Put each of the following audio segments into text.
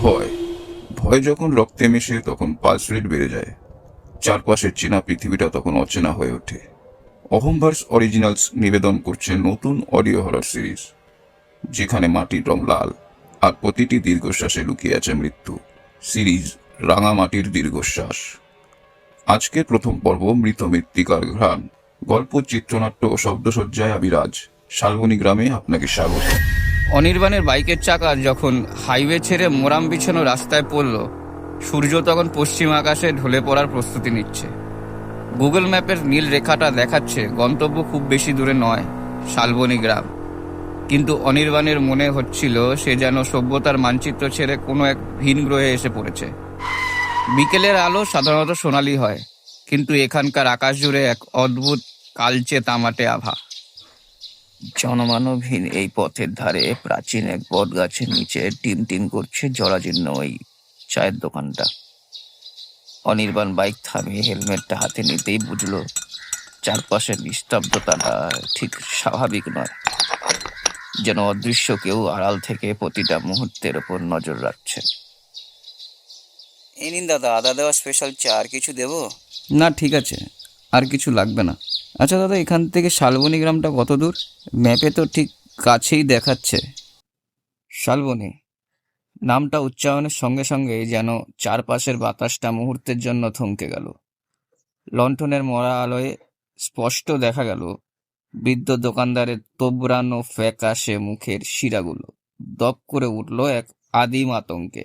ভয়। ভয় যখন রক্তে মেশে তখন পালস রেট বেড়ে যায়। চারপাশের চেনা পৃথিবীটা তখন অচেনা হয়ে ওঠে। অহমভার্স অরিজিনালস নিবেদন করছে নতুন অডিও হরর সিরিজ যেখানে মাটির রং লাল আর প্রতিটি দীর্ঘশ্বাসে লুকিয়ে আছে মৃত্যু। সিরিজ রাঙা মাটির দীর্ঘশ্বাস। আজকের প্রথম পর্ব মৃত মৃত্তিকার ঘ্রাণ। গল্প, চিত্রনাট্য ও শব্দসজ্জায় আবিরাজ। শালবনী গ্রামে আপনাকে স্বাগত। অনির্বাণের বাইকের চাকা যখন হাইওয়ে ছেড়ে মোরাম বিছানো রাস্তায় পড়ল, সূর্য তখন পশ্চিম আকাশে ঢলে পড়ার প্রস্তুতি নিচ্ছে। গুগল ম্যাপের নীল রেখাটা দেখাচ্ছে গন্তব্য খুব বেশি দূরে নয়, শালবনী গ্রাম। কিন্তু অনির্বাণের মনে হচ্ছিল সে যেন সভ্যতার মানচিত্র ছেড়ে কোনো এক ভিন গ্রহে এসে পড়েছে। বিকেলের আলো সাধারণত সোনালি হয়, কিন্তু এখানকার আকাশ জুড়ে এক অদ্ভুত কালচে তামাটে আভা। জনমানবহীন এই পথের ধারে প্রাচীন এক বট গাছের নিচে টিম টিম করছে জরাজীর্ণ ওই চায়ের দোকানটা। অনির্বাণ বাইক থামিয়ে হেলমেটটা হাতে নিতেই বুঝলো চারপাশের নিস্তব্ধতাটা ঠিক স্বাভাবিক নয়। যেন অদৃশ্য কেউ আড়াল থেকে প্রতিটা মুহূর্তের ওপর নজর রাখছে। এ নিন দাদা আদা দেওয়া স্পেশাল চা আর কিছু দেবো? না ঠিক আছে। আর কিছু লাগবে না। আচ্ছা দাদা, এখান থেকে শালবনী গ্রামটা কত দূর? ম্যাপে তো ঠিক কাছেই দেখাচ্ছে। শালবনী, নামটা উচ্চারণের সঙ্গে সঙ্গে যেন চারপাশের বাতাসটা মুহূর্তের জন্য থমকে গেল। লণ্ঠনের মরা আলোয় স্পষ্ট দেখা গেল, বৃদ্ধ দোকানদারের তোবরানো ফ্যাকাশে মুখের শিরাগুলো। দপ করে উঠল এক আদিম আতঙ্কে।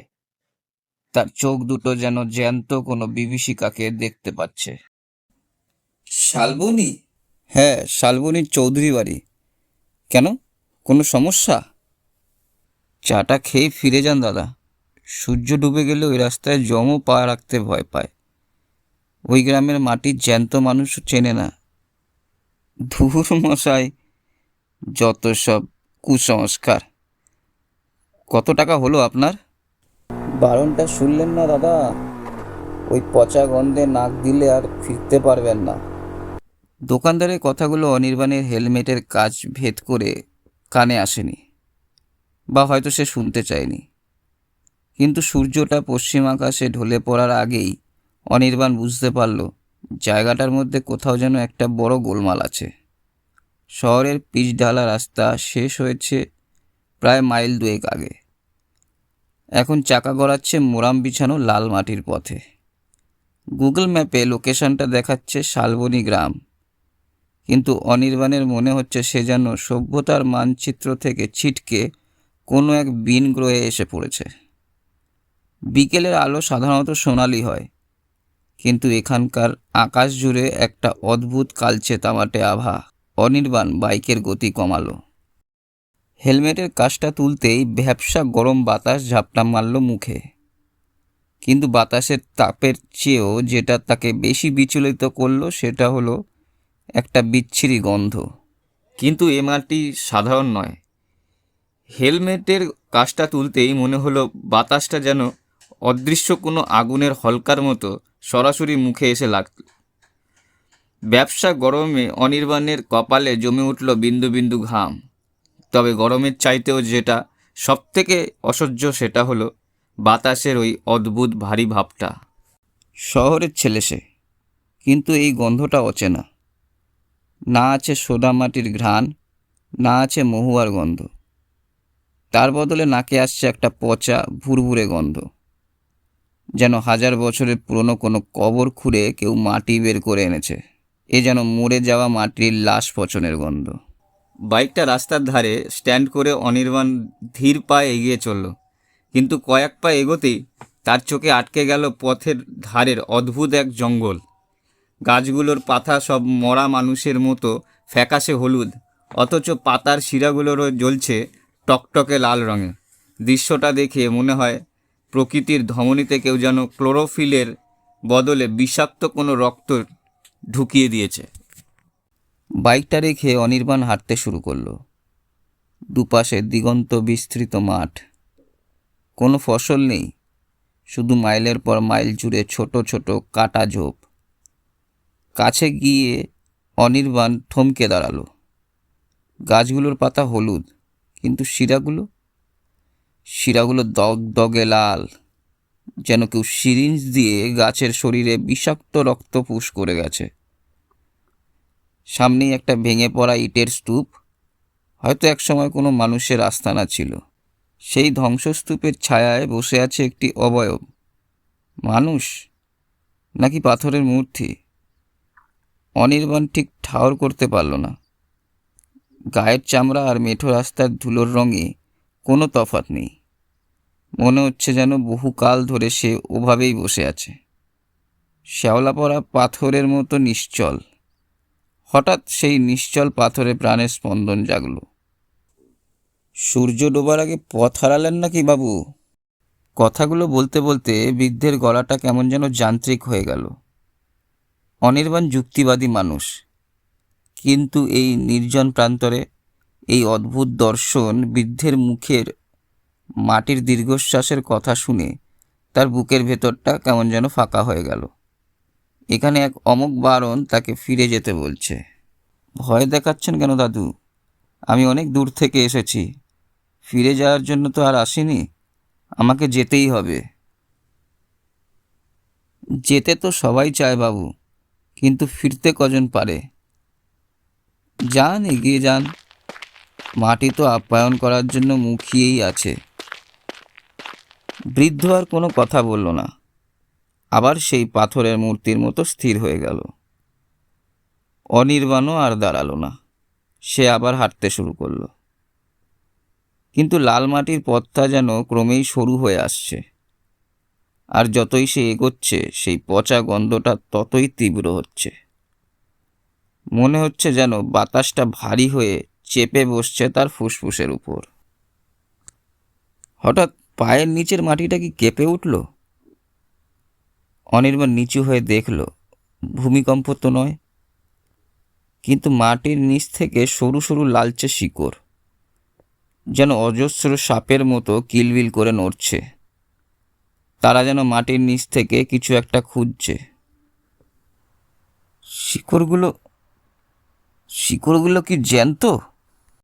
তার চোখ দুটো যেন জ্যান্ত কোনো বিভীষিকাকে দেখতে পাচ্ছে। শালবনী? হ্যাঁ শালবনীর চৌধুরী বাড়ি। কেন? কোনো সমস্যা? চাটা খেয়ে ফিরে যান দাদা। সূর্য ডুবে গেলে ওই রাস্তায় জমও পা রাখতে ভয় পায়। ওই গ্রামের মাটির জ্যান্ত মানুষ চেনে না। ধুর মশাই, যত সব কুসংস্কার। কত টাকা হলো আপনার? বারণটা শুনলেন না দাদা? ওই পচা গন্ধে নাক দিলে আর ফিরতে পারবেন না। দোকানদারের কথাগুলো অনির্বাণের হেলমেটের কাজ ভেদ করে কানে আসেনি বা হয়তো সে শুনতে চায়নি। কিন্তু সূর্যটা পশ্চিম আকাশে ঢলে পড়ার আগেই অনির্বাণ বুঝতে পারল, জায়গাটার মধ্যে কোথাও যেন একটা বড় গোলমাল আছে। শহরের পিচ ঢালা রাস্তা শেষ হয়েছে প্রায় মাইল দুয়েক আগে। এখন চাকা গড়াচ্ছে মোরাম বিছানো লাল মাটির পথে। গুগল ম্যাপে লোকেশনটা দেখাচ্ছে শালবনী গ্রাম। কিন্তু অনির্বাণের মনে হচ্ছে সে যেন সভ্যতার মানচিত্র থেকে ছিটকে কোনো এক বিন গ্রহে এসে পড়েছে। বিকেলের আলো সাধারণত সোনালি হয়, কিন্তু এখানকার আকাশ জুড়ে একটা অদ্ভুত কালচে তামাটে আভা অনির্বাণ বাইকের গতি কমালো। হেলমেটের কাজটা তুলতেই ভ্যাপসা গরম বাতাস ঝাপটা মারল মুখে। কিন্তু বাতাসের তাপের চেয়েও যেটা তাকে বেশি বিচলিত করল সেটা হলো একটা বিচ্ছিরি গন্ধ। কিন্তু এ মাটি সাধারণ নয়। হেলমেটের কাজটা তুলতেই মনে হলো বাতাসটা যেন অদৃশ্য কোনো আগুনের হলকার মতো সরাসরি মুখে এসে লাগল ব্যবসা গরমে অনির্বাণের কপালে জমে উঠল বিন্দু বিন্দু ঘাম। তবে গরমের চাইতেও যেটা সবথেকে অসহ্য সেটা হলো বাতাসের ওই অদ্ভুত ভারী ভাবটা। শহরের ছেলে সে, কিন্তু এই গন্ধটা অচেনা। না আছে সোদা মাটির ঘ্রাণ, না আছে মহুয়ার গন্ধ। তার বদলে নাকে আসছে একটা পচা, ভুরভুরে গন্ধ। যেন হাজার বছরের পুরনো কোনো কবর খুঁড়ে কেউ মাটি বের করে এনেছে। এ যেন মরে যাওয়া মাটির লাশ পচনের গন্ধ। বাইকটা রাস্তার ধারে স্ট্যান্ড করে অনির্বাণ ধীর পায়ে এগিয়ে চলল। কিন্তু কয়েক পা এগোতেই তার চোখে আটকে গেল পথের ধারের অদ্ভুত এক জঙ্গল। গাছগুলোর পাতা সব মরা মানুষের মতো ফ্যাকাশে হলুদ, অথচ পাতার শিরাগুলোরও জ্বলছে টকটকে লাল রঙে। দৃশ্যটা দেখে মনে হয় প্রকৃতির ধমনীতে কেউ যেন ক্লোরোফিলের বদলে বিষাক্ত কোনো রক্ত ঢুকিয়ে দিয়েছে। বাইকটা রেখে অনির্বাণ হাঁটতে শুরু করল। দুপাশে দিগন্ত বিস্তৃত মাঠ। কোনো ফসল নেই, শুধু মাইলের পর মাইল জুড়ে ছোট ছোট কাটা ঝোপ। কাছে গিয়ে অনির্বাণ থমকে দাঁড়াল। গাছগুলোর পাতা হলুদ, কিন্তু শিরাগুলো? শিরাগুলো দগ দগে লাল, যেন কেউ সিরিঞ্জ দিয়ে গাছের শরীরে বিষাক্ত রক্ত পুষ করে গেছে। সামনেই একটা ভেঙে পড়া ইটের স্তূপ, হয়তো একসময় কোনো মানুষের আস্তানা ছিল। সেই ধ্বংসস্তূপের ছায়ায় বসে আছে একটি অবয়ব। মানুষ? নাকি পাথরের মূর্তি? অনির্বাণ ঠিক ঠাওর করতে পারল না। গায়ের চামড়া আর মেঠো রাস্তার ধুলোর রঙে কোনো তফাৎ নেই। মনে হচ্ছে যেন বহুকাল ধরে সে ওভাবেই বসে আছে। শ্যাওলা পড়া পাথরের মতো নিশ্চল। হঠাৎ সেই নিশ্চল পাথরে প্রাণের স্পন্দন জাগল। সূর্য ডোবার আগে পথ হারালেন নাকি বাবু? কথাগুলো বলতে বলতে বৃদ্ধের গলাটা কেমন যেন যান্ত্রিক হয়ে গেল। অনির্বাণ যুক্তিবাদী মানুষ। কিন্তু এই নির্জন প্রান্তরে এই অদ্ভুত দর্শন বৃদ্ধের মুখের মাটির দীর্ঘশ্বাসের কথা শুনে তার বুকের ভেতরটা কেমন যেন ফাঁকা হয়ে গেল। এখানে এক অমুক বারণ তাকে ফিরে যেতে বলছে। ভয় দেখাচ্ছেন কেন দাদু? আমি অনেক দূর থেকে এসেছি। ফিরে যাওয়ার জন্য তো আর আসিনি। আমাকে যেতেই হবে। যেতে তো সবাই চায় বাবু। কিন্তু ফিরতে কজন পারে? যান, এগিয়ে যান। মাটি তো আপ্যায়ন করার জন্য মুখিয়েই আছে। বৃদ্ধ আর কোনো কথা বলল না। আবার সেই পাথরের মূর্তির মতো স্থির হয়ে গেল। অনির্বাণও আর দাঁড়াল না। সে আবার হাঁটতে শুরু করল। কিন্তু লাল মাটির পথটা যেন ক্রমেই সরু হয়ে আসছে। আর যতই সে এগোচ্ছে, সেই পচা গন্ধটা ততই তীব্র হচ্ছে। মনে হচ্ছে যেন বাতাসটা ভারী হয়ে চেপে বসছে তার ফুসফুসের উপর। হঠাৎ পায়ের নিচের মাটিটা কি কেঁপে উঠল? অনির্বাণ নিচু হয়ে দেখল, ভূমিকম্প তো নয়, কিন্তু মাটির নিচ থেকে সরু সরু লালচে শিকড়, যেন অজস্র সাপের মতো কিলবিল করে নড়ছে। তারা যেন মাটির নিচ থেকে কিছু একটা খুঁজছে। শিকড়গুলো শিকড়গুলো কি জ্যান্ত?